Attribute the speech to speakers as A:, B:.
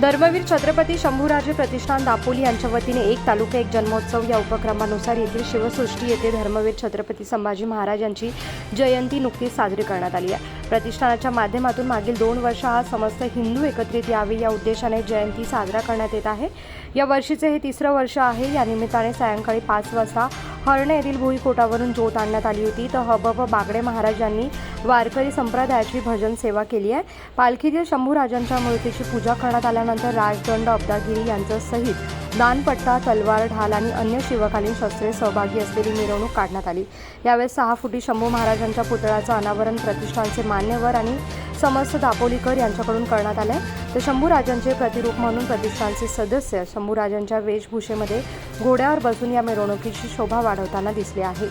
A: धर्मवीर छत्रपती शंभूराजे प्रतिष्ठान दापोली यांच्या वतीने एक तालुका एक जन्मोत्सव या उपक्रमानुसार येथील शिवसृष्टी येथे धर्मवीर छत्रपती संभाजी महाराज यांची जयंती नुकतीच साजरी करण्यात आली आहे. प्रतिष्ठानाच्या माध्यमातून मागील दोन वर्ष हा समस्त हिंदू एकत्रित यावे या उद्देशाने जयंती साजरा करण्यात येत आहे. या वर्षीचे हे तिसरं वर्ष आहे. या निमित्ताने सायंकाळी पाच वाजता हर्णे येथील भुईकोटावरून ज्योत आणण्यात आली होती. तर हबब बागडे महाराज यांनी वारकरी संप्रदायाची भजन सेवा केली आहे. पालखीतील शंभूराजांच्या मूर्तीची पूजा करण्यात आल्यानंतर राजदंड अब्दागिरी यांचं सहित दानपट्टा तलवार ढाल आणि अन्य शिवकालीन शस्त्रे सहभागी असलेली मिरवणूक काढण्यात आली. यावेळेस सहा फुटी शंभू महाराजांच्या पुतळ्याचं अनावरण प्रतिष्ठानचे मान्यवर आणि समस्त दापोलीकर यांच्याकडून करण्यात आलं आहे तर शंभूराजांचे प्रतिरूप म्हणून प्रतिष्ठानचे सदस्य शंभूराजांच्या वेशभूषेमध्ये घोड्यावर बसून या मिरवणुकीची शोभा वाढवताना दिसले आहे.